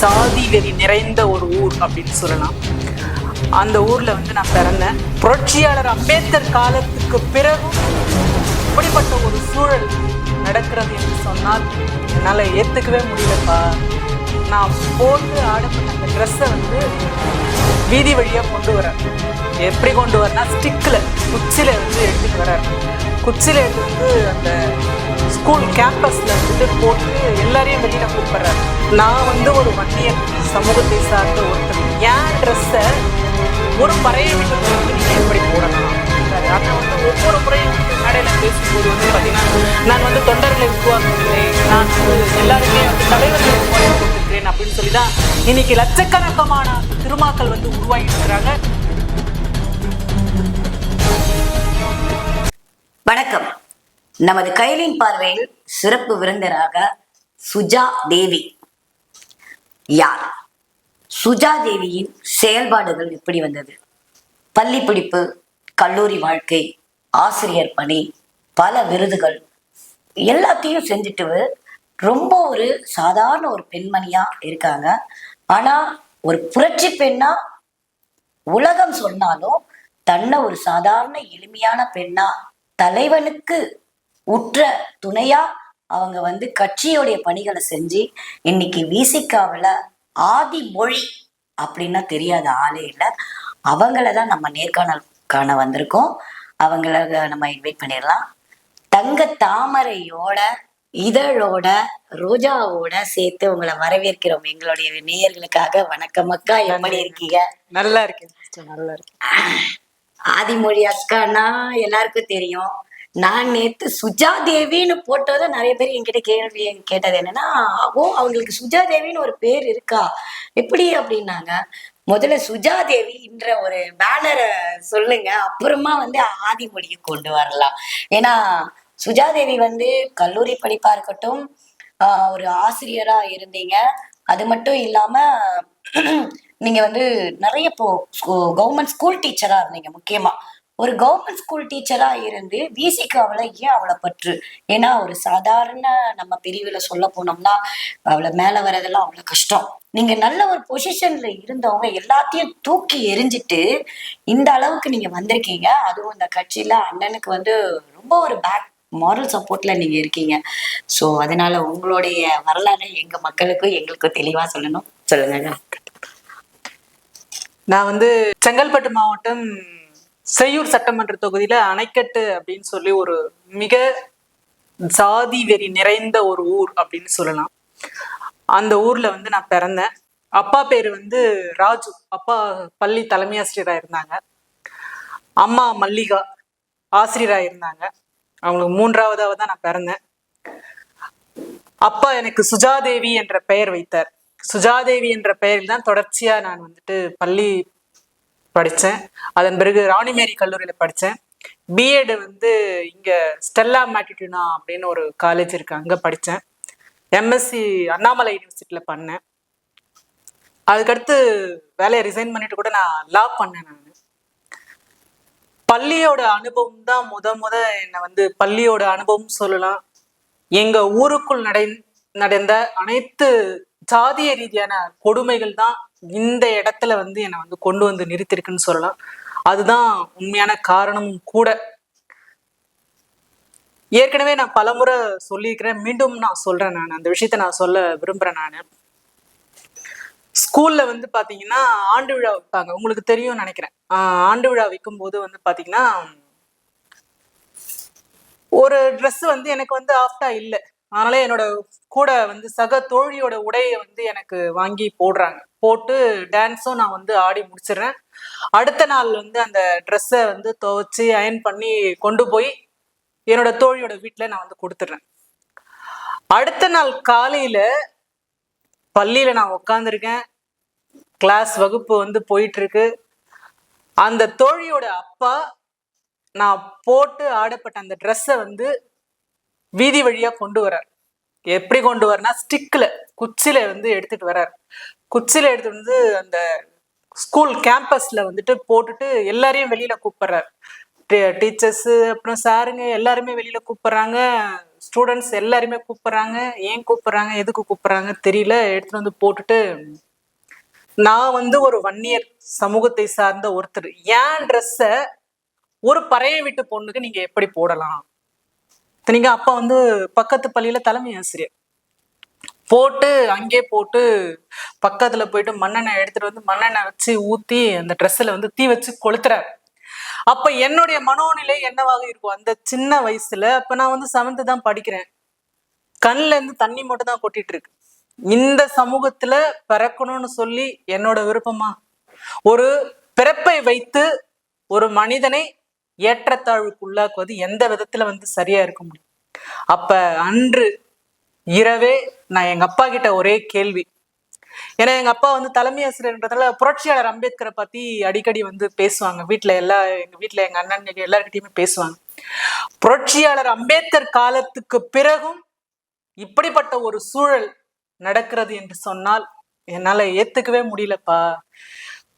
சாதி வெறி நிறைந்த ஒரு ஊர் அப்படின்னு சொல்லலாம். அந்த ஊர்ல வந்து நான் பிறந்தேன். புரட்சியாளர் அம்பேத்கர் காலத்துக்கு பிறகும் இப்படிப்பட்ட ஒரு சூழல் நடக்கிறது என்று சொன்னால் என்னால் ஏற்றுக்கவே முடியலப்பா. நான் போட்டு ஆடப்பட்ட அந்த ட்ரெஸ்ஸை வந்து வீதி வழியாக கொண்டு வரேன். எப்படி கொண்டு வரேன்னா ஸ்டிக்கில் குச்சியில் வந்து எடுத்துட்டு வர்றார் குச்சியில் எடுத்து வந்து அந்த ஸ்கூல் கேம்பஸில் வந்துட்டு போட்டு எல்லாரையும் வெளியில் கூப்பிட்றாரு. நான் வந்து ஒரு வன்னியர் சமூகத்தை சார்ந்த ஒருத்தர். என் ட்ரெஸ்ஸை ஒரு பறையை விட்டு வந்து நீங்கள் எப்படி போடலாம் அதை வந்து ஒவ்வொரு முறையும் கடையில் பேசும்போது வந்து பார்த்தீங்கன்னா நான் வந்து தொண்டர்களை உருவாக்குகிறேன். நான் வந்து எல்லாருமே வந்து தலைவர்களை உருவாக்கி கொடுத்துருக்கிறேன் அப்படின்னு சொல்லி தான் இன்னைக்கு லட்சக்கணக்கமான திருமாக்கள் வந்து உருவாகிட்டு இருக்கிறாங்க. வணக்கம். நமது கைலின் பார்வையில் சிறப்பு விருந்தராக சுஜா தேவி. யார்? சுஜா தேவியின் செயல்பாடுகள் எப்படி வந்தது? பள்ளி படிப்பு கல்லூரி வாழ்க்கை ஆசிரியர் பணி பல விருதுகள் எல்லாத்தையும் செஞ்சுட்டு ரொம்ப ஒரு சாதாரண ஒரு பெண்மணியா இருக்காங்க. ஆனா ஒரு புரட்சி பெண்ணா உலகம் சொன்னாலும் தன்னை ஒரு சாதாரண எளிமையான பெண்ணா தலைவனுக்கு உற்ற துணையா அவங்க வந்து கட்சியோடைய பணிகளை செஞ்சு இன்னைக்கு விசிகாவில் ஆதி மொழி அப்படின்னா தெரியாத ஆளே இல்லை. அவங்கள தான் நம்ம நேர்காணல் காண வந்திருக்கோம். அவங்கள நம்ம இன்வைட் பண்ணிடலாம். தங்க தாமரையோட இதழோட ரோஜாவோட சேர்த்து உங்களை வரவேற்கிறோம். எங்களுடைய நேயர்களுக்காக வணக்கம் அக்கா. எப்படி இருக்கீங்க? நல்லா sister, நல்லா இருக்கேன். ஆதிமொழி அக்கான்னா எல்லாருக்கும் தெரியும். நான் நேத்து சுஜா தேவின்னு போட்டதை நிறைய பேர் என்கிட்ட கேள்வி கேட்டது என்னன்னா ஓ அவங்களுக்கு சுஜா தேவின்னு ஒரு பேர் இருக்கா? எப்படி? அப்படின்னாங்க. முதல்ல சுஜா தேவி என்ற ஒரு பேனரை சொல்லுங்க. அப்புறமா வந்து ஆதிமொழியை கொண்டு வரலாம். ஏன்னா சுஜா தேவி வந்து கல்லூரி படிப்பா இருக்கட்டும் ஆஹ் ஒரு ஆசிரியரா இருந்தீங்க. அது மட்டும் இல்லாம நீங்க வந்து நிறைய இப்போ கவர்மெண்ட் ஸ்கூல் டீச்சரா இருந்தீங்க முக்கியமா. ஒரு கவர்மெண்ட் ஸ்கூல் டீச்சரா இருந்து விசிகாவில் ஏன் அவளை பற்று? ஏன்னா ஒரு சாதாரண நம்ம பிரிவுல சொல்ல போனோம்னா அவளை மேல வரதெல்லாம் அவ்வளவு கஷ்டம். நீங்க நல்ல ஒரு பொசிஷன்ல இருந்தவங்க எல்லாத்தையும் தூக்கி எரிஞ்சிட்டு இந்த அளவுக்கு நீங்க வந்திருக்கீங்க. அதுவும் இந்த கட்சியில அண்ணனுக்கு வந்து ரொம்ப ஒரு பேக் மாரல் சப்போர்ட்ல நீங்க இருக்கீங்க. ஸோ அதனால உங்களுடைய வரலாறை எங்க மக்களுக்கும் எங்களுக்கும் தெளிவா சொல்லணும். சொல்லுங்க. நான் வந்து செங்கல்பட்டு மாவட்டம் செய்யூர் சட்டமன்ற தொகுதியில அணைக்கட்டு அப்படின்னு சொல்லி ஒரு மிக சாதி வெறி நிறைந்த ஒரு ஊர் அப்படின்னு சொல்லலாம். அந்த ஊர்ல வந்து நான் பிறந்தேன். அப்பா பேர் வந்து ராஜு. அப்பா பள்ளி தலைமை ஆசிரியரா இருந்தாங்க. அம்மா மல்லிகா ஆசிரியரா இருந்தாங்க. அவங்களுக்கு மூன்றாவதாக தான் நான் பிறந்தேன். அப்பா எனக்கு சுஜாதேவி என்ற பெயர் வைத்தார். சுஜாதேவி என்ற பெயரில் தான் தொடர்ச்சியா நான் வந்துட்டு பள்ளி படித்தேன் அதன் பிறகு ராணிமேரி கல்லூரியில் படித்தேன் பிஎட் வந்து இங்கே ஸ்டெல்லா மேட்டிடியூனா அப்படின்னு ஒரு காலேஜ் இருக்கு. அங்கே படித்தேன் எம்எஸ்சி அண்ணாமலை யூனிவர்சிட்டியில் பண்ணேன். அதுக்கடுத்து வேலையை ரிசைன் பண்ணிட்டு கூட நான் லா பண்ணேன் நான். பள்ளியோட அனுபவம் தான் முத முத என்னை வந்து பள்ளியோட அனுபவம் சொல்லலாம். எங்க ஊருக்குள் நடை நடந்த அனைத்து ஜாதிய ரீதியான கொடுமைகள் தான் இந்த இடத்துல வந்து என்னை வந்து கொண்டு வந்து நிறுத்திருக்குன்னு சொல்லலாம். அதுதான் உண்மையான காரணமும் கூட. ஏற்கனவே நான் பலமுறை சொல்லியிருக்கிறேன். மீண்டும் நான் சொல்றேன் நான். அந்த விஷயத்த நான் சொல்ல விரும்புறேன் நான். ஸ்கூல்ல வந்து பாத்தீங்கன்னா ஆண்டு விழா வைப்பாங்க. உங்களுக்கு தெரியும்னு நினைக்கிறேன். ஆஹ் ஆண்டு விழா வைக்கும் போது வந்து பாத்தீங்கன்னா ஒரு ட்ரெஸ் வந்து எனக்கு வந்து ஆஃப்டா இல்லை. அதனால என்னோட கூட வந்து சக தோழியோட உடையை வந்து எனக்கு வாங்கி போடுறாங்க. போட்டு டான்ஸும் நான் வந்து ஆடி முடிச்சிடுறேன். அடுத்த நாள் வந்து அந்த ட்ரெஸ்ஸை வந்து துவைச்சி அயன் பண்ணி கொண்டு போய் என்னோட தோழியோட வீட்டில் நான் வந்து கொடுத்துட்றேன். அடுத்த நாள் காலையில் பள்ளியில் நான் உட்காந்துருக்கேன் கிளாஸ் வகுப்பு வந்து போயிட்டுருக்கு. அந்த தோழியோட அப்பா நான் போட்டு ஆடப்பட்ட அந்த ட்ரெஸ்ஸை வந்து வீதி வழியாக கொண்டு வரார் எப்படி கொண்டு வரனா ஸ்டிக்கில் குச்சியில் வந்து எடுத்துட்டு வரார் குச்சியில் எடுத்துட்டு வந்து அந்த ஸ்கூல் கேம்பஸ்ல வந்துட்டு போட்டுட்டு எல்லாரையும் வெளியில கூப்பிடுறாரு. டீச்சர்ஸு அப்புறம் சாருங்க எல்லாருமே வெளியில கூப்பிடுறாங்க. ஸ்டூடெண்ட்ஸ் எல்லாருமே கூப்பிடுறாங்க. ஏன் கூப்பிடுறாங்க? எதுக்கு கூப்பிடுறாங்க? தெரியல. எடுத்துட்டு வந்து போட்டுட்டு நான் வந்து ஒரு வன்னியர் சமூகத்தை சார்ந்த ஒருத்தர். ஏன் ட்ரெஸ்ஸை ஒரு பறைய விட்டு பொண்ணுக்கு நீங்க எப்படி போடலாம்? சரிங்க அப்பா வந்து பக்கத்து பள்ளியில தலைமை ஆசிரியர். போட்டு அங்கே போட்டு பக்கத்துல போயிட்டு மண்ணெண்ணெய் எடுத்துட்டு வந்து மண்ணெண்ணெய் வச்சு ஊத்தி அந்த ட்ரெஸ்ஸில் வந்து தீ வச்சு கொளுத்துறாரு. அப்ப என்னுடைய மனோநிலை என்னவாக இருக்கும்? அந்த சின்ன வயசுல அப்ப நான் வந்து செவன்த்து தான் படிக்கிறேன். கண்ல இருந்து தண்ணி மட்டும் தான் கொட்டிட்டு இருக்கு. இந்த சமூகத்துல பிறக்கணும்னு சொல்லி என்னோட விருப்பமா? ஒரு பிறப்பை வைத்து ஒரு மனிதனை ஏற்றத்தாழ்வுக்குள்ளாக்குவது எந்த விதத்துல வந்து சரியா இருக்க முடியும்? அப்ப அன்று இரவே நான் எங்க அப்பா கிட்ட ஒரே கேள்வி. ஏன்னா எங்க அப்பா வந்து தலைமை ஆசிரியர்ன்றதுனால புரட்சியாளர் அம்பேத்கரை பத்தி அடிக்கடி வந்து பேசுவாங்க. வீட்டுல எல்லா எங்க வீட்டுல எங்க அண்ணன் எல்லாருக்கிட்டையுமே பேசுவாங்க. புரட்சியாளர் அம்பேத்கர் காலத்துக்கு பிறகும் இப்படிப்பட்ட ஒரு சூழல் நடக்கிறது என்று சொன்னால் என்னால ஏத்துக்கவே முடியலப்பா.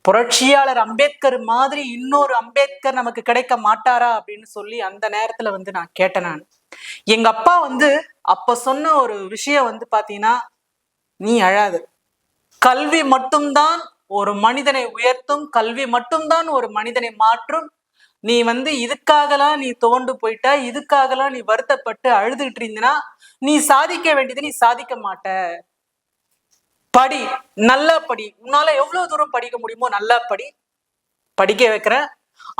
புரட்சியாளர் அம்பேத்கர் மாதிரி இன்னொரு அம்பேத்கர் நமக்கு கிடைக்க மாட்டாரா அப்படின்னு சொல்லி அந்த நேரத்துல வந்து நான் கேட்டேன் நான். எங்க அப்பா வந்து அப்ப சொன்ன ஒரு விஷயம் வந்து பாத்தீங்கன்னா நீ அழாது. கல்வி மட்டும்தான் ஒரு மனிதனை உயர்த்தும் கல்வி மட்டும்தான் ஒரு மனிதனை மாற்றும். நீ வந்து இதுக்காகலாம் நீ துவண்டு போயிட்ட இதுக்காகலாம் நீ வருத்தப்பட்டு அழுதுகிட்டு இருந்தனா நீ சாதிக்க வேண்டியது நீ சாதிக்க மாட்ட. படி நல்லா படி. உன்னால எவ்வளவு தூரம் படிக்க முடியுமோ நல்லா படி. படிக்க வைக்கிறேன்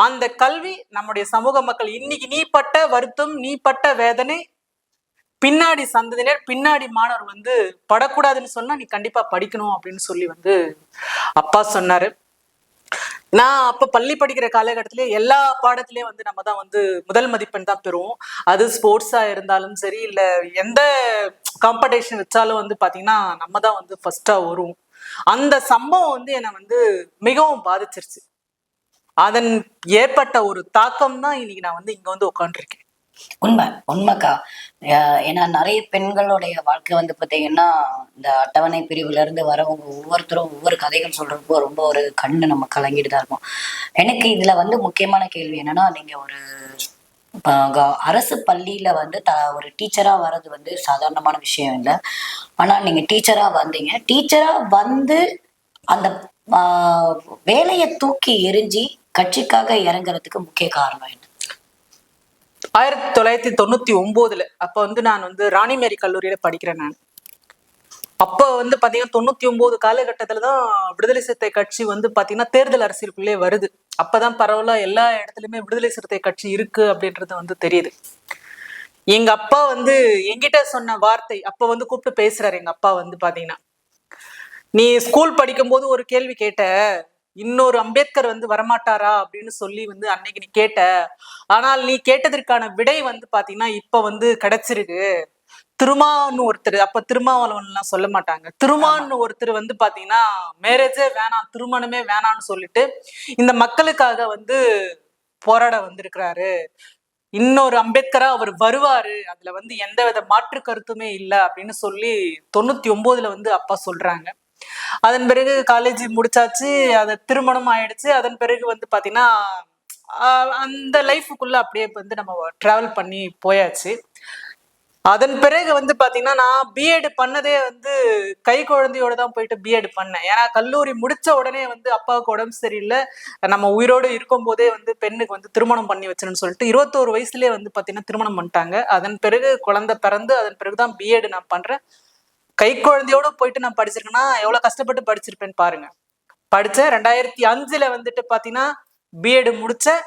அந்த கல்வி நம்முடைய சமூக மக்கள். இன்னைக்கு நீ பட்ட வருத்தம் நீ பட்ட வேதனை பின்னாடி சந்ததியினர் பின்னாடி மாணவர் வந்து படக்கூடாதுன்னு சொன்னா நீ கண்டிப்பா படிக்கணும் அப்படின்னு சொல்லி வந்து அப்பா சொன்னாரு. நான் அப்ப பள்ளி படிக்கிற காலகட்டத்திலே எல்லா பாடத்திலயும் வந்து நம்ம தான் வந்து முதல் மதிப்பெண் தான் பெறுவோம். அது ஸ்போர்ட்ஸா இருந்தாலும் சரி இல்ல எந்த காம்படிஷன் வச்சாலும் வந்து பாத்தீங்கன்னா நம்ம தான் வந்து ஃபர்ஸ்டா வரும். அந்த சம்பவம் வந்து என்னை வந்து மிகவும் பாதிச்சிருச்சு. அதன் ஏற்பட்ட ஒரு தாக்கம் தான் இன்னைக்கு நான் வந்து இங்க வந்து உட்காந்துருக்கேன் உண்மை உண்மைக்கா. ஏன்னா நிறைய பெண்களுடைய வாழ்க்கை வந்து பார்த்தீங்கன்னா இந்த அட்டவணை பிரிவுல இருந்து வரவங்க ஒவ்வொருத்தரும் ஒவ்வொரு கதைகள் சொல்றப்போ ரொம்ப ஒரு கண்ணு நம்ம கலங்கிட்டு தான் இருக்கும். எனக்கு இதுல வந்து முக்கியமான கேள்வி என்னன்னா நீங்க ஒரு அரசு பள்ளியில வந்து த ஒரு டீச்சரா வர்றது வந்து சாதாரணமான விஷயம் இல்லை. ஆனா நீங்க டீச்சரா வந்தீங்க. டீச்சரா வந்து அந்த ஆஹ், வேலையை தூக்கி எரிஞ்சு கட்சிக்காக இறங்குறதுக்கு முக்கிய காரணம் என்ன? ஆயிரத்தி தொள்ளாயிரத்தி தொண்ணூத்தி ஒன்பதுல அப்ப வந்து நான் வந்து ராணிமேரி கல்லூரியில படிக்கிறேன் நான். அப்போ வந்து பாத்தீங்கன்னா தொண்ணூத்தி ஒன்பது காலகட்டத்தில் தான் விடுதலை சிறுத்தை கட்சி வந்து பாத்தீங்கன்னா தேர்தல் அரசியலுக்குள்ளே வருது. அப்பதான் பரவலா எல்லா இடத்துலயுமே விடுதலை சிறுத்தை கட்சி இருக்கு அப்படின்றது வந்து தெரியுது. எங்க அப்பா வந்து எங்கிட்ட சொன்ன வார்த்தை அப்ப வந்து கூப்பிட்டு பேசுறாரு எங்க அப்பா வந்து பாத்தீங்கன்னா. நீ ஸ்கூல் படிக்கும்போது ஒரு கேள்வி கேட்ட இன்னொரு அம்பேத்கர் வந்து வரமாட்டாரா? அப்படின்னு சொல்லி வந்து அன்னைக்கு நீ கேட்ட ஆனால் நீ கேட்டதற்கான விடை வந்து பாத்தீங்கன்னா இப்ப வந்து கிடைச்சிருக்கு. திருமான்னு ஒருத்தர் அப்ப திருமாவளவன் எல்லாம் சொல்ல மாட்டாங்க. திருமான்னு ஒருத்தர் வந்து பாத்தீங்கன்னா மேரேஜே வேணாம் திருமணமே வேணாம்னு சொல்லிட்டு இந்த மக்களுக்காக வந்து போராட வந்திருக்கிறாரு. இன்னொரு அம்பேத்கரா அவர் வருவாரு. அதுல வந்து எந்தவித மாற்று கருத்துமே இல்லை அப்படின்னு சொல்லி தொண்ணூத்தி ஒன்பதுல வந்து அப்பா சொல்றாங்க. அதன் பிறகு காலேஜ் முடிச்சாச்சு அது திருமணம் ஆயிடுச்சு. அதன் பிறகு வந்து பாத்தீங்கன்னா அந்த லைஃபுக்குள்ள அப்படியே வந்து நம்ம டிராவல் பண்ணி போயாச்சு. அதன் பிறகு வந்து பாத்தீங்கன்னா நான் பிஎட் பண்ணதே வந்து கை குழந்தையோட தான் போயிட்டு பிஎட் பண்ணேன். ஏன்னா கல்லூரி முடிச்ச உடனே வந்து அப்பாவுக்கு உடம்பு சரியில்லை. நம்ம உயிரோடு இருக்கும் போதே வந்து பெண்ணுக்கு வந்து திருமணம் பண்ணி வச்சிருன்னு சொல்லிட்டு இருபத்தோரு வயசுலயே வந்து பாத்தீங்கன்னா திருமணம் பண்ணிட்டாங்க. அதன் பிறகு குழந்தை பிறந்து அதன் பிறகுதான் பிஎட் நான் பண்றேன். கை குழந்தையோட போயிட்டு நான் படிச்சிருக்கேன்னா எவ்வளவு கஷ்டப்பட்டு படிச்சிருப்பேன்னு பாருங்க. படிச்சேன். ரெண்டாயிரத்தி அஞ்சுல வந்துட்டு பாத்தீங்கன்னா பிஎட் முடிச்சேன்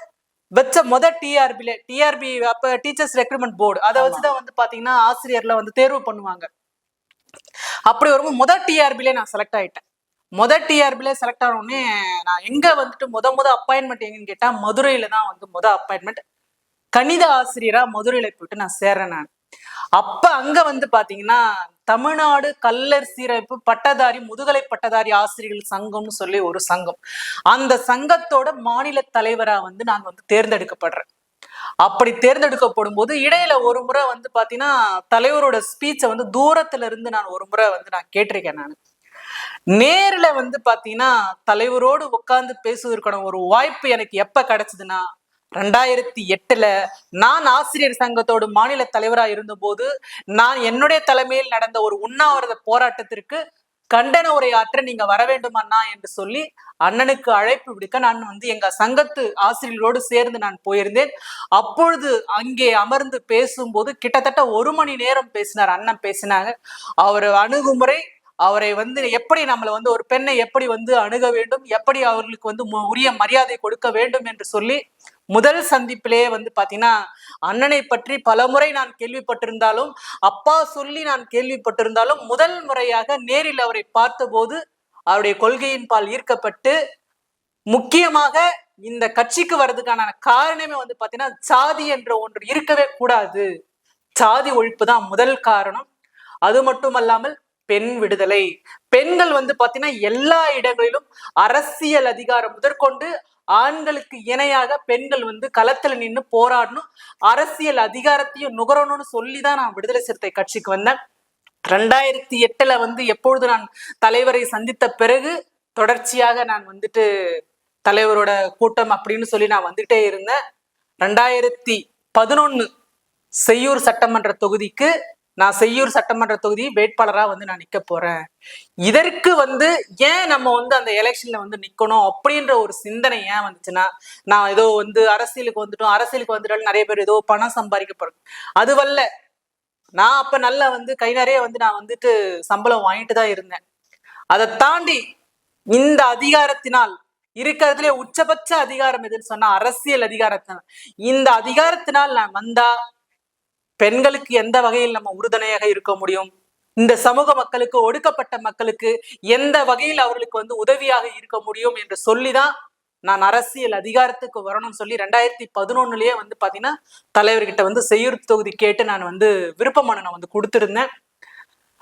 வச்ச முத டிஆர்பில டிஆர்பி அப்ப டீச்சர்ஸ் ரெக்ரூட்மெண்ட் போர்டு அதை வச்சுதான் வந்து பாத்தீங்கன்னா ஆசிரியர்ல வந்து தேர்வு பண்ணுவாங்க. அப்படி வரும்போது முத டிஆர்பிலே நான் செலக்ட் ஆயிட்டேன். முத டிஆர்பில செலக்ட் ஆன உடனே நான் எங்க வந்துட்டு முத முத அப்பாயின்மெண்ட் எங்கன்னு கேட்டா மதுரையில தான் வந்து முத அப்பாயின்மெண்ட் கணித ஆசிரியரா மதுரையில போயிட்டு நான் சேர்றேன் நான். அப்ப அங்க வந்து பாத்தீங்கன்னா தமிழ்நாடு கல்லர் சீரமைப்பு பட்டதாரி முதுகலை பட்டதாரி ஆசிரியர்கள் சங்கம்னு சொல்லி ஒரு சங்கம். அந்த சங்கத்தோட மாநில தலைவரா வந்து நான் வந்து தேர்ந்தெடுக்கப்படுறேன் அப்படி தேர்ந்தெடுக்கப்படும் போது இடையில ஒரு முறை வந்து பாத்தீங்கன்னா தலைவரோட ஸ்பீச்சை வந்து தூரத்துல இருந்து நான் ஒரு முறை வந்து நான் கேட்டிருக்கேன் நான். நேர்ல வந்து பாத்தீங்கன்னா தலைவரோடு உட்கார்ந்து பேசுவதற்கான ஒரு வாய்ப்பு எனக்கு எப்ப கிடைச்சதுன்னா ரெண்டாயிரத்தி எட்டுல நான் ஆசிரியர் சங்கத்தோட மாநில தலைவராக இருந்தபோது நான் என்னுடைய தலைமையில் நடந்த ஒரு உண்ணாவிரத போராட்டத்திற்கு கண்டன உரையாற்ற நீங்க வர வேண்டும் அண்ணா என்று சொல்லி அண்ணனுக்கு அழைப்பு விடுக்க நான் வந்து எங்க சங்கத்து ஆசிரியர்களோடு சேர்ந்து நான் போயிருந்தேன். அப்பொழுது அங்கே அமர்ந்து பேசும்போது கிட்டத்தட்ட ஒரு மணி நேரம் பேசினார் அண்ணன் பேசினாங்க. அவர் அணுகுமுறை அவரை வந்து எப்படி நம்மளை வந்து ஒரு பெண்ணை எப்படி வந்து அணுக வேண்டும் எப்படி அவர்களுக்கு வந்து மு- உரிய மரியாதை கொடுக்க வேண்டும் என்று சொல்லி முதல் சந்திப்பிலேயே வந்து பார்த்தீங்கன்னா அண்ணனை பற்றி பலமுறை நான் கேள்விப்பட்டிருந்தாலும் அப்பா சொல்லி நான் கேள்விப்பட்டிருந்தாலும் முதல் முறையாக நேரில் அவரை பார்த்தபோது அவருடைய கொள்கையின் பால் ஈர்க்கப்பட்டு முக்கியமாக இந்த கட்சிக்கு வர்றதுக்கான காரணமே வந்து பார்த்தீங்கன்னா சாதி என்ற ஒன்று இருக்கவே கூடாது. சாதி ஒழிப்பு தான் முதல் காரணம். அது மட்டுமல்லாமல் பெண் விடுதலை. பெண்கள் வந்து பார்த்தீங்கன்னா எல்லா இடங்களிலும் அரசியல் அதிகாரம் முதற்கொண்டு ஆண்களுக்கு இணையாக பெண்கள் வந்து களத்துல நின்று போராடணும். அரசியல் அதிகாரத்தையும் நுகரணும்னு சொல்லிதான் நான் விடுதலை சிறுத்தை கட்சிக்கு வந்தேன். ரெண்டாயிரத்தி எட்டுல வந்து எப்பொழுது நான் தலைவரை சந்தித்த பிறகு தொடர்ச்சியாக நான் வந்துட்டு தலைவரோட கூட்டம் அப்படின்னு சொல்லி நான் வந்துட்டே இருந்தேன். ரெண்டாயிரத்தி பதினொன்னு செய்யூர் சட்டமன்ற தொகுதிக்கு நான் செய்யூர் சட்டமன்ற தொகுதி வேட்பாளராக வந்து நான் நிற்க போறேன். இதற்கு வந்து ஏன் நம்ம வந்து அந்த எலெக்ஷன்ல வந்து நிக்கணும் அப்படின்ற ஒரு சிந்தனை ஏன் வந்துச்சுன்னா நான் ஏதோ வந்து அரசியலுக்கு வந்துட்டோம் அரசியலுக்கு வந்துட்டாலும் நிறைய பேர் ஏதோ பணம் சம்பாதிக்க போறோம் அதுவல்ல நான் அப்ப நல்லா வந்து கை நிறைய வந்து நான் வந்துட்டு சம்பளம் வாங்கிட்டு தான் இருந்தேன். அதை தாண்டி இந்த அதிகாரத்தினால் இருக்கிறதுலே உச்சபட்ச அதிகாரம் எதுன்னு சொன்னா அரசியல் அதிகாரத்தினால். இந்த அதிகாரத்தினால் நான் வந்தா பெண்களுக்கு எந்த வகையில் நம்ம உறுதுணையாக இருக்க முடியும்? இந்த சமூக மக்களுக்கு ஒடுக்கப்பட்ட மக்களுக்கு எந்த வகையில் அவர்களுக்கு வந்து உதவியாக இருக்க முடியும் என்று சொல்லிதான் நான் அரசியல் அதிகாரத்துக்கு வரணும்னு சொல்லி ரெண்டாயிரத்தி பதினொன்னுலயே வந்து பாத்தீங்கன்னா தலைவர்கிட்ட வந்து செய்யூர் தொகுதி கேட்டு நான் வந்து விருப்ப மனு நான் வந்து கொடுத்துருந்தேன்.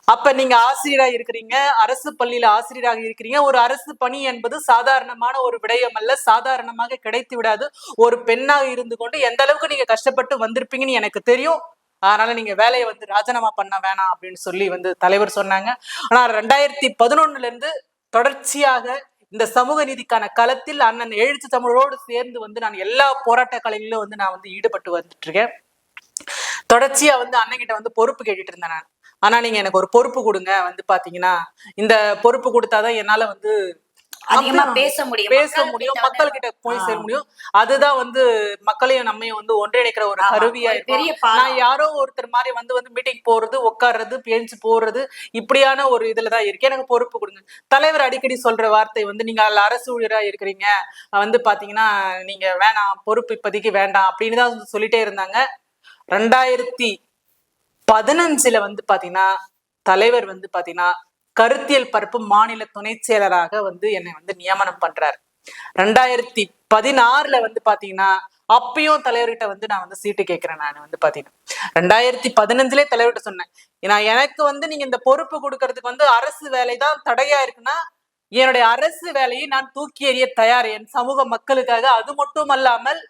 அப்ப நீங்க ஆசிரியரா இருக்கிறீங்க அரசு பள்ளியில ஆசிரியராக இருக்கிறீங்க. ஒரு அரசு பணி என்பது சாதாரணமான ஒரு விடயம் அல்ல சாதாரணமாக கிடைத்து விடாது. ஒரு பெண்ணாக இருந்து கொண்டு எந்த அளவுக்கு நீங்க கஷ்டப்பட்டு வந்திருப்பீங்கன்னு எனக்கு தெரியும். அதனால நீங்க வேலையை வந்து ராஜினாமா பண்ண வேணாம் அப்படின்னு சொல்லி வந்து தலைவர் சொன்னாங்க. ஆனா ரெண்டாயிரத்தி பதினொன்னுல இருந்து தொடர்ச்சியாக இந்த சமூக நீதிக்கான களத்தில் அண்ணன் எழுத்து தமிழோடு சேர்ந்து வந்து நான் எல்லா போராட்ட கலைகளிலும் வந்து நான் வந்து ஈடுபட்டு வந்துட்டு இருக்கேன் தொடர்ச்சியா வந்து அண்ணன்கிட்ட வந்து பொறுப்பு கேட்டுட்டு இருந்தேன் நான். ஆனா நீங்க எனக்கு ஒரு பொறுப்பு கொடுங்க. வந்து பாத்தீங்கன்னா இந்த பொறுப்பு கொடுத்தாதான் என்னால வந்து அதிகமா பேச முடியும். பேச முடியும் மக்கள் கிட்ட போய். சேர முடியும். அதுதான் வந்து மக்களையும் நம்மையும் வந்து ஒன்றிணைக்கிற ஒரு கருவியா பெரிய. நான் யாரோ ஒருத்தர் மாதிரி வந்து வந்து மீட்டிங் போறது உட்கார்றது பேஞ்சு போறது இப்படியான ஒரு இதுலதான் இருக்கு எனக்கு பொறுப்பு கொடுங்க. தலைவர் அடிக்கடி சொல்ற வார்த்தை வந்து நீங்க அதுல அரசு ஊழியரா இருக்கிறீங்க. வந்து பாத்தீங்கன்னா நீங்க வேணாம் பொறுப்பு இப்போதைக்கு வேண்டாம் அப்படின்னு தான் சொல்லிட்டே இருந்தாங்க. ரெண்டாயிரத்தி பதினஞ்சுல வந்து பாத்தீங்கன்னா தலைவர் வந்து பாத்தீங்கன்னா கருத்தியல் பரப்பு மாநில துணை செயலராக வந்து என்னை வந்து நியமனம் பண்றாரு. ரெண்டாயிரத்தி பதினாறுல வந்து பாத்தீங்கன்னா அப்பயும் தலைவர்கிட்ட வந்து நான் வந்து சீட்டு கேட்கிறேன் நான் வந்து பாத்தீங்கன்னா. ரெண்டாயிரத்தி பதினஞ்சுலேயே தலைவர்கிட்ட சொன்னேன் ஏன்னா எனக்கு வந்து நீங்க இந்த பொறுப்பு கொடுக்கறதுக்கு வந்து அரசு வேலை தான் தடையா இருக்குன்னா என்னுடைய அரசு வேலையை நான் தூக்கி எறிய தயார். என் சமூக மக்களுக்காக அது மட்டும் அல்லாமல்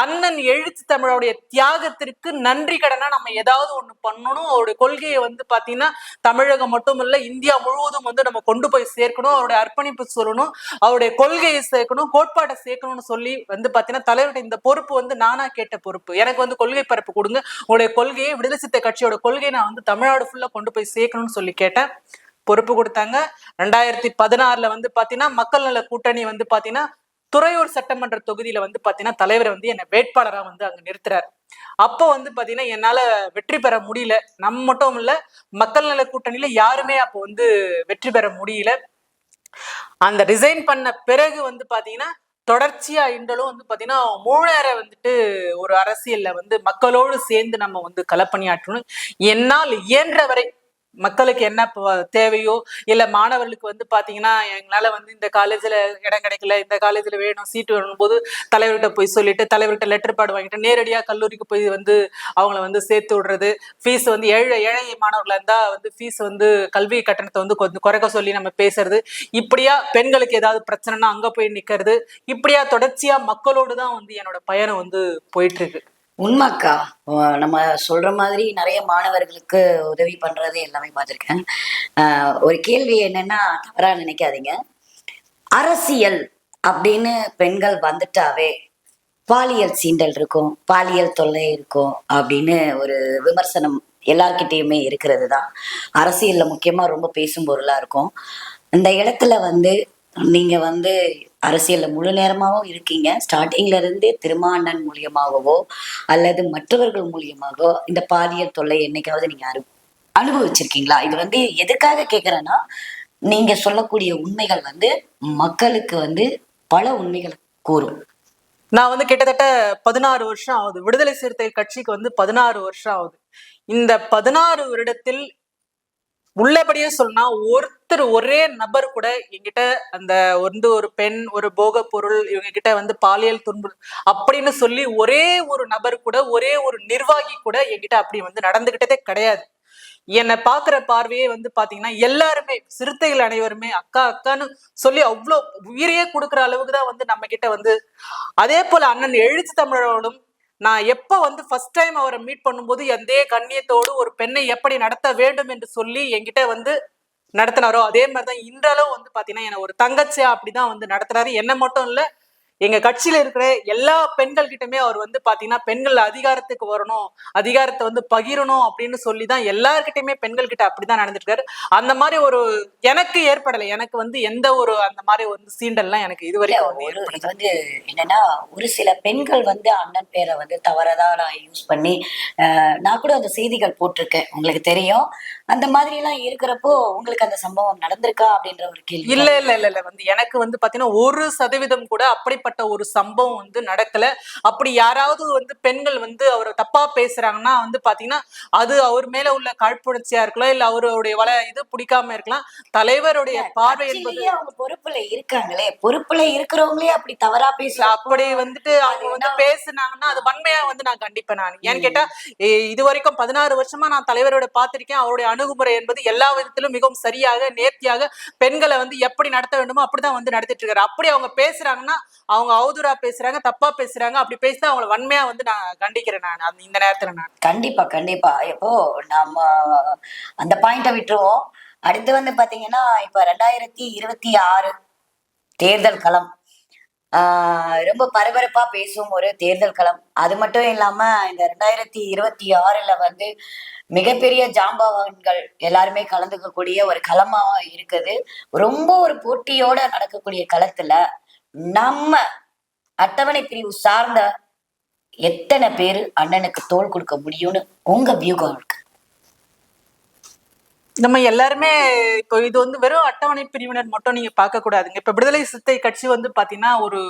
அண்ணன் எழுத்து தமிழோடைய தியாகத்திற்கு நன்றி கடனா நம்ம ஏதாவது ஒண்ணு பண்ணணும். அவருடைய கொள்கையை வந்து பாத்தீங்கன்னா தமிழகம் மட்டும் இல்ல இந்தியா முழுவதும் வந்து நம்ம கொண்டு போய் சேர்க்கணும். அவருடைய அர்ப்பணிப்பு சொல்லணும். அவருடைய கொள்கையை சேர்க்கணும் கோட்பாட்டை சேர்க்கணும்னு சொல்லி வந்து பாத்தீங்கன்னா தலைவருடைய இந்த பொறுப்பு வந்து நானா கேட்ட பொறுப்பு. எனக்கு வந்து கொள்கை பரப்பு கொடுங்க. உங்களுடைய கொள்கையை விடுதலை சித்த கட்சியோட கொள்கையை நான் வந்து தமிழ்நாடு ஃபுல்லா கொண்டு போய் சேர்க்கணும்னு சொல்லி கேட்டேன். பொறுப்பு கொடுத்தாங்க. ரெண்டாயிரத்தி பதினாறுல வந்து பாத்தீங்கன்னா மக்கள் நல கூட்டணி வந்து பாத்தீங்கன்னா துறையூர் சட்டமன்ற தொகுதியில வந்து பாத்தீங்கன்னா தலைவர் வந்து என்னை வேட்பாளரா வந்து அங்க நிறுத்துறாரு. அப்போ வந்து பாத்தீங்கன்னா என்னால வெற்றி பெற முடியல. நம்ம மட்டும் இல்ல மக்கள் நல கூட்டணியில யாருமே அப்போ வந்து வெற்றி பெற முடியல. அந்த ரிசைன் பண்ண பிறகு வந்து பாத்தீங்கன்னா தொடர்ச்சியா இன்றலும் வந்து பாத்தீங்கன்னா மூணேர வந்துட்டு ஒரு அரசியல்ல வந்து மக்களோடு சேர்ந்து நம்ம வந்து களப்பணியாற்றணும். என்னால் இயன்ற வரை மக்களுக்கு என்ன தேவையோ இல்ல மாணவர்களுக்கு வந்து பாத்தீங்கன்னா எங்களால வந்து இந்த காலேஜ்ல இடம் கிடைக்கல இந்த காலேஜ்ல வேணும் சீட்டு வேணும் போது தலைவர்கிட்ட போய் சொல்லிட்டு தலைவர்கிட்ட லெட்டர் பாடு வாங்கிட்டு நேரடியா கல்லூரிக்கு போய் வந்து அவங்கள வந்து சேர்த்து விடுறது. ஃபீஸ் வந்து ஏழை ஏழை மாணவர்களா இருந்தா வந்து ஃபீஸ் வந்து கல்வி கட்டணத்தை வந்து கொஞ்சம் குறைக்க சொல்லி நம்ம பேசுறது. இப்படியா பெண்களுக்கு ஏதாவது பிரச்சனைனா அங்க போய் நிக்கிறது. இப்படியா தொடர்ச்சியா மக்களோடு தான் வந்து என்னோட பயணம் வந்து போயிட்டு இருக்கு. உண்மைக்கா. நம்ம சொல்ற மாதிரி நிறைய மாணவர்களுக்கு உதவி பண்றது எல்லாமே பார்த்துருக்கேன். ஒரு கேள்வி என்னன்னா தவறா நினைக்காதீங்க. அரசியல் அப்படின்னு பெண்கள் வந்துட்டாவே பாலியல் சீண்டல் இருக்கும் பாலியல் தொல்லை இருக்கும் அப்படின்னு ஒரு விமர்சனம் எல்லார்கிட்டயுமே இருக்கிறது தான் அரசியல்ல முக்கியமா ரொம்ப பேசும் பொருளா இருக்கும். இந்த இடத்துல வந்து நீங்க வந்து அரசியல்ல முழு நேரமாகவும் இருக்கீங்க. ஸ்டார்டிங்ல இருந்தே திருமாண்டன் மூலியமாகவோ அல்லது மற்றவர்கள் மூலியமாகவோ இந்த பாலியல் தொல்லை என்னைக்காவது நீங்க அனு அனுபவிச்சிருக்கீங்களா? இது வந்து எதுக்காக கேக்குறேன்னா நீங்க சொல்லக்கூடிய உண்மைகள் வந்து மக்களுக்கு வந்து பல உண்மைகளை கூறும். நான் வந்து கிட்டத்தட்ட பதினாறு வருஷம் ஆகுது. விடுதலை சிறுத்தை கட்சிக்கு வந்து பதினாறு வருஷம் ஆகுது. இந்த பதினாறு வருடத்தில் உள்ளபடியே சொன்னா ஒருத்தர் ஒரே நபர் கூட என்கிட்ட அந்த வந்து ஒரு பெண் ஒரு போக பொருள் இவங்க கிட்ட வந்து பாலியல் துன்பு அப்படின்னு சொல்லி ஒரே ஒரு நபர் கூட ஒரே ஒரு நிர்வாகி கூட என்கிட்ட அப்படி வந்து நடந்துகிட்டதே கிடையாது. என்னை பாக்குற பார்வையே வந்து பாத்தீங்கன்னா எல்லாருமே சிறுத்தைகள் அனைவருமே அக்கா அக்கான்னு சொல்லி அவ்வளோ உயிரையே கொடுக்குற அளவுக்கு தான் வந்து நம்ம கிட்ட வந்து அதே போல அண்ணன் எழுத்து தமிழரோடும் நான் எப்ப வந்து ஃபர்ஸ்ட் டைம் அவரை மீட் பண்ணும்போது எந்தே கண்ணியத்தோடு ஒரு பெண்ணை எப்படி நடத்த வேண்டும் என்று சொல்லி என்கிட்ட வந்து நடத்தினாரோ? அதே மாதிரிதான் இன்றளவும் வந்து பாத்தீங்கன்னா என்ன ஒரு தங்கச்சியா அப்படிதான் வந்து நடத்துறாரு. என்ன மட்டும் இல்ல எங்க கட்சியில இருக்கிற எல்லா பெண்கள் கிட்டயுமே அவர் வந்து பாத்தீங்கன்னா பெண்கள் அதிகாரத்துக்கு வரணும் அதிகாரத்தை வந்து பகிரணும் அப்படின்னு சொல்லி தான் எல்லார்கிட்டயுமே பெண்கள் கிட்ட அப்படிதான் நடந்துட்டு இருக்காரு அந்த மாதிரி ஒரு எனக்கு ஏற்படலை. எனக்கு வந்து எந்த ஒரு அந்த மாதிரி வந்து சீண்டல்லாம் எனக்கு வந்து ஒரு இது வந்து என்னன்னா ஒரு சில பெண்கள் வந்து அண்ணன் பேரை வந்து தவறதா நான் யூஸ் பண்ணி நான் கூட அந்த செய்திகள் போட்டிருக்கேன். உங்களுக்கு தெரியும். அந்த மாதிரி எல்லாம் இருக்கிறப்போ உங்களுக்கு அந்த சம்பவம் நடந்திருக்கா அப்படின்ற ஒரு கேள்வி இல்ல இல்ல இல்ல இல்ல. வந்து எனக்கு வந்து பாத்தீங்கன்னா ஒரு சதவீதம் கூட அப்படிப்பட்ட ஒரு சம்பவம் வந்து நடக்கல. அப்படி யாராவது வந்து பெண்கள் வந்து அவரை தப்பா பேசுறாங்கன்னா வந்து பாத்தீங்கன்னா அது அவர் மேல உள்ள காழ்ப்புணர்ச்சியா இருக்கலாம் இல்ல அவருடைய வள இது பிடிக்காம இருக்கலாம். தலைவருடைய பார்வை என்பது அவங்க பொறுப்புல இருக்காங்களே. பொறுப்புல இருக்கிறவங்களே அப்படி தவறா பேசலாம் அப்படி வந்துட்டு அவங்க வந்து பேசுனாங்கன்னா அது வன்மையா வந்து நான் கண்டிப்பேன் நான். ஏன்னு கேட்டா இது வரைக்கும் பதினாறு வருஷமா நான் தலைவரோட பார்த்திருக்கேன். அவருடைய அணுகுமுறை என்பது எல்லா விதத்திலும் மிகவும் சரியாக நேர்த்தியாக பெண்களை வந்து எப்படி நடத்த வேண்டுமோ அப்படிதான் வந்து நடத்திட்டு இருக்காரு. அப்படி அவங்க பேசுறாங்கன்னா அவங்க அவதூறா பேசுறாங்க தப்பா பேசுறாங்க அப்படி பேசினா அவங்களை வன்மையா வந்து நான் கண்டிக்கிறேன் நான். அந்த- இந்த நேரத்துல நான். கண்டிப்பா கண்டிப்பா. இப்போ நம்ம அந்த பாயிண்ட விட்டுருவோம். அடுத்து வந்து பாத்தீங்கன்னா இப்ப ரெண்டாயிரத்தி இருபத்தி ஆறு தேர்தல் களம். ரொம்ப பரபரப்பா பேசும் ஒரு தேர்தல் களம். அது மட்டும் இல்லாம இந்த ரெண்டாயிரத்தி இருபத்தி ஆறுல வந்து மிகப்பெரிய ஜாம்பவான்கள் எல்லாருமே கலந்துக்கக்கூடிய ஒரு களமா இருக்குது. ரொம்ப ஒரு போட்டியோட நடக்கக்கூடிய களத்துல நம்ம அட்டவணை பிரிவு சார்ந்த எத்தனை பேர் அண்ணனுக்கு தோள் கொடுக்க முடியும்னு உங்க வியூகம் இருக்கு. நம்ம எல்லாருமே இப்போ இது வந்து வெறும் அட்டவணை பிரிவினர் மட்டும் நீங்க பார்க்க கூடாதுங்க. இப்ப விடுதலை சித்தை கட்சி வந்து பாத்தீங்கன்னா ஒரு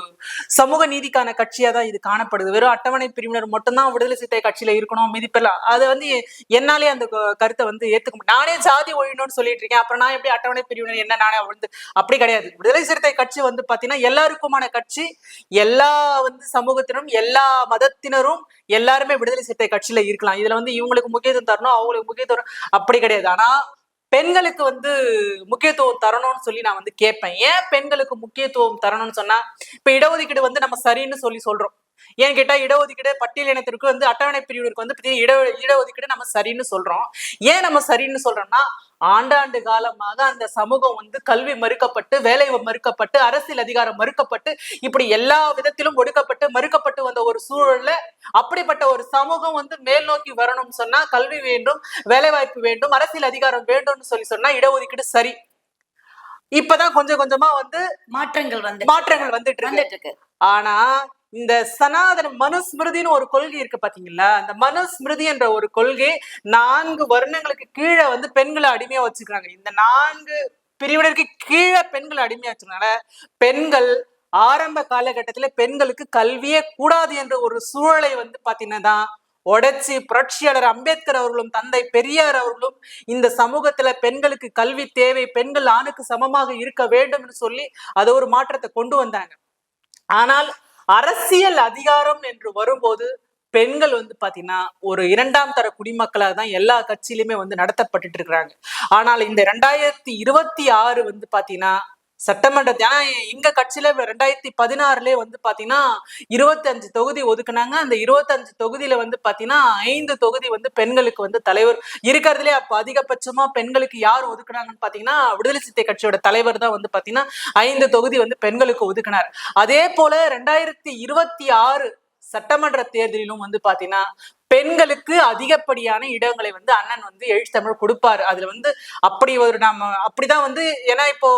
சமூக நீதிக்கான கட்சியா தான் இது காணப்படுது. வெறும் அட்டவணை பிரிவினர் மட்டும்தான் விடுதலை சித்தை கட்சியில இருக்கணும் மிதிப்பெல்லாம் அது வந்து என்னாலே அந்த க- கருத்தை வந்து ஏத்துக்க முடியும் நானே ஜாதி ஒழியணும்னு சொல்லிட்டு இருக்கேன். அப்புறம் நான் எப்படி அட்டவணை பிரிவினர் என்ன நானே வந்து அப்படி கிடையாது. விடுதலை சிறுத்தை கட்சி வந்து பாத்தீங்கன்னா எல்லாருக்குமான கட்சி எல்லா வந்து சமூகத்தினரும் எல்லா மதத்தினரும் எல்லாருமே விடுதலை சிறுத்தை கட்சியில இருக்கலாம். இதுல வந்து இவங்களுக்கு முக்கியத்துவம் தரணும் அவங்களுக்கு முக்கியத்துவம் அப்படி கிடையாது. ஆனா பெண்களுக்கு வந்து முக்கியத்துவம் தரணும்னு சொல்லி நான் வந்து கேட்பேன். ஏன் பெண்களுக்கு முக்கியத்துவம் தரணும்னு சொன்னா இப்ப இடஒதுக்கீடு வந்து நம்ம சரின்னு சொல்லி சொல்றோம். ஏன் கேட்டா இடஒதுக்கீடு பட்டியல் இனத்திற்கு வந்து அட்டவணை பிரிவினருக்கு வந்து இட இடஒதுக்கீடு நம்ம சரின்னு சொல்றோம். ஏன் நம்ம சரின்னு சொல்றோம்னா ஆண்டாண்டு காலமாக அந்த சமூகம் வந்து கல்வி மறுக்கப்பட்டு வேலை மறுக்கப்பட்டு அரசியல் அதிகாரம் மறுக்கப்பட்டு இப்படி எல்லா விதத்திலும் ஒடுக்கப்பட்டு மறுக்கப்பட்டு வந்த ஒரு சூழல்ல அப்படிப்பட்ட ஒரு சமூகம் வந்து மேல் நோக்கி வரணும்னு சொன்னா கல்வி வேண்டும் வேலை வாய்ப்பு வேண்டும் அரசியல் அதிகாரம் வேண்டும்னு சொல்லி சொன்னா இடஒதுக்கீடு சரி. இப்பதான் கொஞ்சம் கொஞ்சமா வந்து மாற்றங்கள் வந்து மாற்றங்கள் வந்துட்டு வந்துட்டு இருக்கு. ஆனா இந்த சனாதன மனுஸ்மிருதின்னு ஒரு கொள்கை இருக்கு பாத்தீங்களா? அந்த மனுஸ்மிருதி என்ற ஒரு கொள்கை நான்கு வருணங்களுக்கு கீழே வந்து பெண்களை அடிமையா வச்சுக்கிறாங்க. இந்த நான்கு பிரிவினருக்கு கீழே பெண்களை அடிமையா வச்சுக்கனால பெண்கள் ஆரம்ப காலகட்டத்துல பெண்களுக்கு கல்வியே கூடாது என்ற ஒரு சூழலை வந்து பாத்தீங்கன்னா உடைச்சி புரட்சியாளர் அம்பேத்கர் அவர்களும் தந்தை பெரியார் அவர்களும் இந்த சமூகத்துல பெண்களுக்கு கல்வி தேவை பெண்கள் ஆணுக்கு சமமாக இருக்க வேண்டும் என்று சொல்லி அதை ஒரு மாற்றத்தை கொண்டு வந்தாங்க. ஆனால் அரசியல் அதிகாரம் என்று வரும்போது பெண்கள் வந்து பாத்தீங்கன்னா ஒரு இரண்டாம் தர குடிமக்களாக தான் எல்லா கட்சியிலுமே வந்து நடத்தப்பட்டுட்டு இருக்கிறாங்க. ஆனால் இந்த ரெண்டாயிரத்தி இருபத்தி ஆறு வந்து பாத்தீங்கன்னா சட்டமன்ற ஆனா எங்க கட்சியில ரெண்டாயிரத்தி பதினாறுலயே வந்து பாத்தீங்கன்னா இருபத்தஞ்சு தொகுதி ஒதுக்குனாங்க. அந்த இருபத்தஞ்சு தொகுதியில வந்து பாத்தீங்கன்னா ஐந்து தொகுதி வந்து பெண்களுக்கு வந்து தலைவர் இருக்கிறதுலே அப்ப அதிகபட்சமா பெண்களுக்கு யார் ஒதுக்குனாங்கன்னு பாத்தீங்கன்னா விடுதலை சித்தை கட்சியோட தலைவர் தான் வந்து பாத்தீங்கன்னா ஐந்து தொகுதி வந்து பெண்களுக்கு ஒதுக்குனார். அதே போல ரெண்டாயிரத்தி இருபத்தி ஆறு சட்டமன்ற தேர்தலிலும் வந்து பாத்தீங்கன்னா பெண்களுக்கு அதிகப்படியான இடங்களை வந்து அண்ணன் வந்து எழுத்தமிழ் கொடுப்பாரு. அதுல வந்து அப்படி ஒரு நம்ம அப்படிதான் வந்து ஏன்னா இப்போ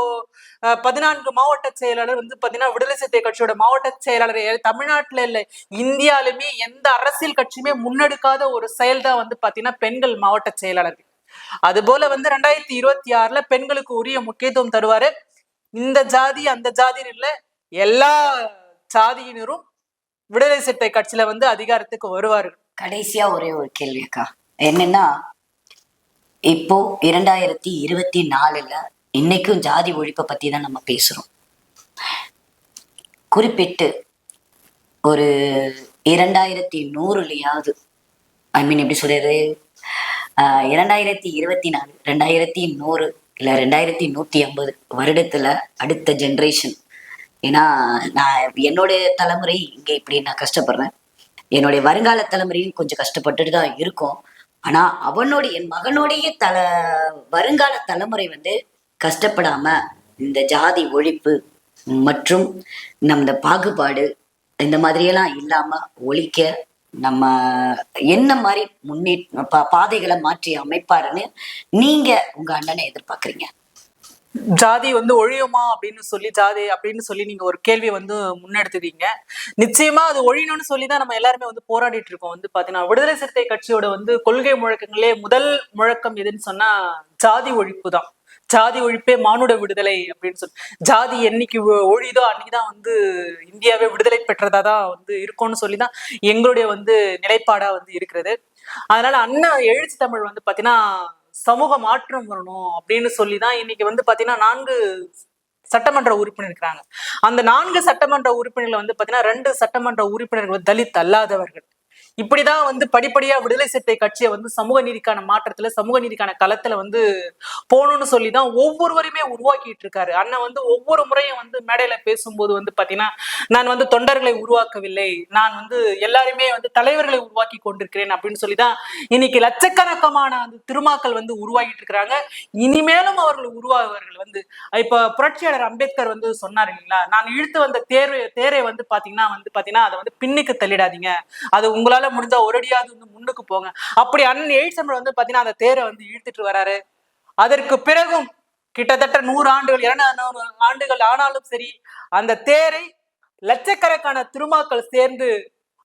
பதினான்கு மாவட்ட செயலாளர் வந்து பாத்தீங்கன்னா விடுதலை சிறுத்தை கட்சியோட மாவட்ட செயலாளர். ஏ- தமிழ்நாட்டுல இல்ல இந்தியாலுமே எந்த அரசியல் கட்சியுமே முன்னெடுக்காத ஒரு செயல் தான் வந்து பாத்தீங்கன்னா பெண்கள் மாவட்ட செயலாளர் அது போல வந்து ரெண்டாயிரத்தி இருபத்தி ஆறுல பெண்களுக்கு உரிய முக்கியத்துவம் தருவாரு. இந்த ஜாதி அந்த ஜாதின்னு இல்ல எல்லா சாதியினரும் விடுதலை சிறுத்தை கட்சியில வந்து அதிகாரத்துக்கு வருவார்கள் கடைசியா ஒரே ஒரு கேள்வி அக்கா. என்னன்னா இப்போ இரண்டாயிரத்தி இருபத்தி நாலுல இன்னைக்கும் ஜாதி ஒழிப்பை பத்தி தான் நம்ம பேசுறோம். குறிப்பிட்டு ஒரு இரண்டாயிரத்தி நூறுலையாவது ஐ மீன் எப்படி சொல்றது? ஆஹ் இரண்டாயிரத்தி இருபத்தி நாலு ரெண்டாயிரத்தி நூறு இல்ல ரெண்டாயிரத்தி நூத்தி ஐம்பது வருடத்துல அடுத்த ஜென்ரேஷன் ஏன்னா நான் என்னுடைய தலைமுறை இங்க இப்படி நான் கஷ்டப்படுறேன். என்னுடைய வருங்கால தலைமுறையும் கொஞ்சம் கஷ்டப்பட்டுட்டு தான் இருக்கும். ஆனா அவனுடைய என் மகனுடைய தல வருங்கால தலைமுறை வந்து கஷ்டப்படாம இந்த ஜாதி ஒழிப்பு மற்றும் நம்ம இந்த பாகுபாடு இந்த மாதிரியெல்லாம் இல்லாம ஒழிக்க நம்ம என்ன மாதிரி முன்னே பா- பாதைகளை மாற்றி அமைப்பாருன்னு நீங்க உங்க அண்ணனை எதிர்பார்க்குறீங்க? ஜாதி வந்து ஒழியுமா அப்படின்னு சொல்லி ஜாதி அப்படின்னு சொல்லி நீங்க ஒரு கேள்வி வந்து முன்னெடுத்துறீங்க நிச்சயமா அது ஒழியணும்னு சொல்லி தான் நம்ம எல்லாருமே வந்து போராடிட்டு இருக்கோம். வந்து பாத்தீங்கன்னா விடுதலை சிறுத்தை கட்சியோட வந்து கொள்கை முழக்கங்களே முதல் முழக்கம் எதுன்னு சொன்னா ஜாதி ஒழிப்பு தான். ஜாதி ஒழிப்பே மானுட விடுதலை அப்படின்னு சொல்லி ஜாதி என்னைக்கு ஒழிதோ அன்னைக்குதான் வந்து இந்தியாவே விடுதலை பெற்றதா தான் வந்து இருக்கும்னு சொல்லி தான் எங்களுடைய வந்து நிலைப்பாடா வந்து இருக்கிறது. அதனால அண்ணா எழுச்சி தமிழ் வந்து பாத்தீங்கன்னா சமூக மாற்றம் வரணும் அப்படின்னு சொல்லி தான் இன்னைக்கு வந்து பாத்தீங்கன்னா நான்கு சட்டமன்ற உறுப்பினர் இருக்கிறாங்க. அந்த நான்கு சட்டமன்ற உறுப்பினர்கள் வந்து பாத்தீங்கன்னா ரெண்டு சட்டமன்ற உறுப்பினர்கள் தலித் அல்லாதவர்கள். இப்படிதான் வந்து படிப்படியா விடுதலை சிறுத்தை கட்சியை வந்து சமூக நீதிக்கான மாற்றத்துல சமூக நீதிக்கான களத்துல வந்து போகணும்னு சொல்லி தான் ஒவ்வொருவரையுமே உருவாக்கிட்டு இருக்காரு. அண்ணன் வந்து ஒவ்வொரு முறையும் வந்து மேடையில பேசும்போது வந்து பாத்தீங்கன்னா நான் வந்து தொண்டர்களை உருவாக்கவில்லை. நான் வந்து எல்லாருமே வந்து தலைவர்களை உருவாக்கி கொண்டிருக்கிறேன் அப்படின்னு சொல்லி தான் இன்னைக்கு லட்சக்கணக்கமான அந்த திருமாக்கள் வந்து உருவாகிட்டு இருக்கிறாங்க. இனிமேலும் அவர்கள் உருவாகுவார்கள் வந்து. இப்ப புரட்சியாளர் அம்பேத்கர் வந்து சொன்னார் இல்லைங்களா? நான் இழுத்து வந்த தேர்வு தேரை வந்து பாத்தீங்கன்னா வந்து பாத்தீங்கன்னா அதை வந்து பின்னுக்கு தள்ளிடாதீங்க. அது உங்களால முடிஞ்சா ஒரடியாவது வந்து முன்னுக்கு போங்க. அப்படி அண்ணன் எழுச்சம்பர் வந்து பாத்தீங்கன்னா அந்த தேரை வந்து இழுத்துட்டு வராரு. அதற்கு பிறகும் கிட்டத்தட்ட நூறு ஆண்டுகள் இருநூறு ஆண்டுகள் ஆனாலும் சரி அந்த தேரை லட்சக்கணக்கான திருமாக்கள் சேர்ந்து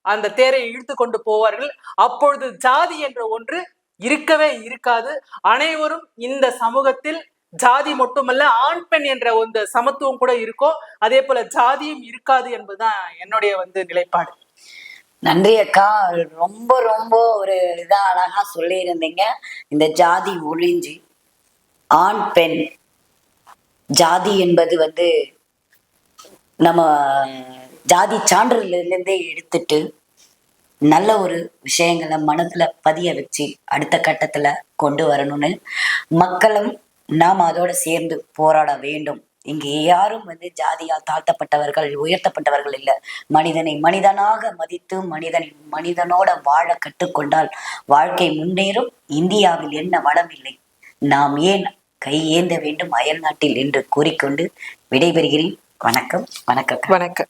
அந்த தேரை இழுத்து கொண்டு போவார்கள். அப்பொழுது ஜாதி என்ற ஒன்று இருக்கவே இருக்காது. அனைவரும் இந்த சமூகத்தில் ஜாதி மட்டுமல்ல ஆண் பெண் என்ற ஒரு சமத்துவம் கூட இருக்கும். அதே போல ஜாதியும் இருக்காது என்பதுதான் என்னுடைய வந்து நிலைப்பாடு. நன்றி அக்கா. ரொம்ப ரொம்ப ஒரு இதா அழகா சொல்லியிருந்தீங்க. இந்த ஜாதி ஒழிஞ்சு ஆண் பெண். ஜாதி என்பது வந்து நம்ம ஜாதி சான்றிலிருந்தே எடுத்துட்டு நல்ல ஒரு விஷயங்களை மனதுல பதிய வச்சு அடுத்த கட்டத்துல கொண்டு வரணும்னு மக்களும் நாம் அதோட சேர்ந்து போராட வேண்டும். இங்கே யாரும் வந்து ஜாதியால் தாழ்த்தப்பட்டவர்கள் உயர்த்தப்பட்டவர்கள் இல்லை. மனிதனை மனிதனாக மதித்து மனிதனை மனிதனோட வாழ கற்றுக்கொண்டால் வாழ்க்கை முன்னேறும். இந்தியாவில் என்ன வளம் இல்லை? நாம் ஏன் கை ஏந்த வேண்டும்? அயல் நாட்டில் என்று கூறிக்கொண்டு விடைபெறுகிறேன். வணக்கம். வணக்கம் வணக்கம்.